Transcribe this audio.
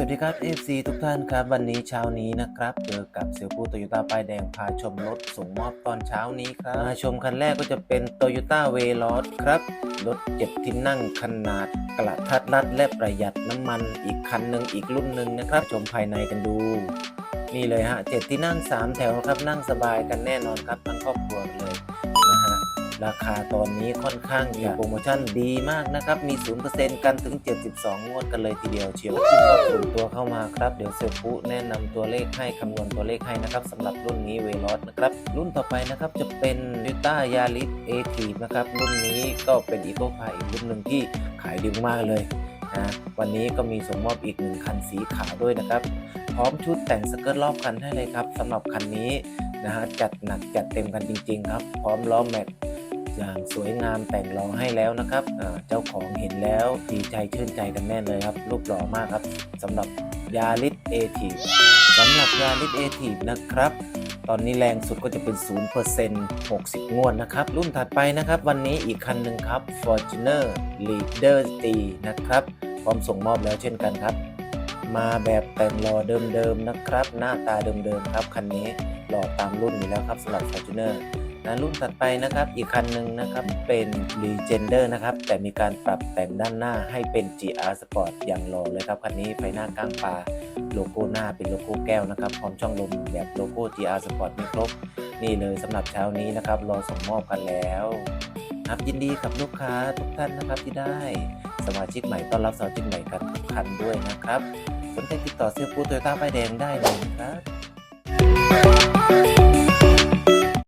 สวัสดีครับ FC ทุกท่านครับ วันนี้เช้านี้นะครับเจอกับเซลปูโตโยต้าป้ายแดงพาชมรถส่งมอบตอนเช้านี้ครับมาชมคันแรกก็จะเป็น Toyota v e l o s ครับรถเจ็ดที่นั่งขนาดกระทัดรัดและประหยัดน้ำมันอีกคันหนึ่งอีกรุ่นหนึ่งนะครับ ชมภายในกันดู นี่เลยฮะเจ็ดที่นั่ง 3 แถวครับนั่งสบายกันแน่นอนครับทั้งครอบครัวเลย ราคาตอนนี้ค่อนข้างจะโปรโมชั่นดีมากนะครับ มี 0%กันถึง 72 งวดกันเลยทีเดียวเชียวพิมพ์ว่าส่วนตัวเข้ามาครับ เดี๋ยวเซลฟุแนะนำตัวเลขให้คำนวณตัวเลขให้นะครับสำหรับรุ่นนี้เวลอสนะครับ รุ่นต่อไปนะครับจะเป็น t o y ต้ายาริสเอทีนะครับ รุ่นนี้ก็เป็นอีโคพายอีกรุ่นหนึ่งที่ขายดีมากเลยนะวันนี้ก็มีส่งมอบอีกหนึ่งคันสีขาวด้วยนะครับ พร้อมชุดแต่งสเกิร์ตรอบคันให้เลยครับสำหรับคันนี้นะฮะจัดหนักจัดเต็มกันจริง ๆ ครับ พร้อมล้อแม็ก อย่างสวยงามแต่งรองให้แล้วนะครับเจ้าของเห็นแล้วดีใจชื่นใจกันแน่เลยครับ รูปหล่อมากครับสำหรับยาริสเอทีสำหรับยาริสเอทีนะครับตอนนี้แรงสุดก็จะเป็น 0% 60 งวดนะครับ รุ่นถัดไปนะครับ วันนี้อีกคันหนึ่งครับ Fortuner Leader T นะครับ พร้อมส่งมอบแล้วเช่นกันครับ มาแบบแต่งรอเดิมๆนะครับ หน้าตาเดิมๆครับ คันนี้หล่อตามรุ่นอยู่แล้วครับสำหรับ Fortuner นะรุ่นถัดไปนะครับอีกคันหนึ่งนะครับเป็น Legender นะครับแต่มีการปรับแต่งด้านหน้าให้เป็น GR Sport อย่างหล่อเลยครับคันนี้ไฟหน้าก้างปลาโลโก้หน้าเป็นโลโก้แก้วนะครับพร้อมช่องลมแบบโลโก้ GR Sport มีครบนี่เลยสำหรับเช้านี้นะครับรอส่งมอบกันแล้วครับยินดีกับลูกค้าทุกท่านนะครับที่ได้สมาชิกใหม่ต้อนรับสมาชิกใหม่กันทุกคันด้วยนะครับสนใจติดต่อเสื้อปูโตโยต้าป้ายแดงได้เลยครับ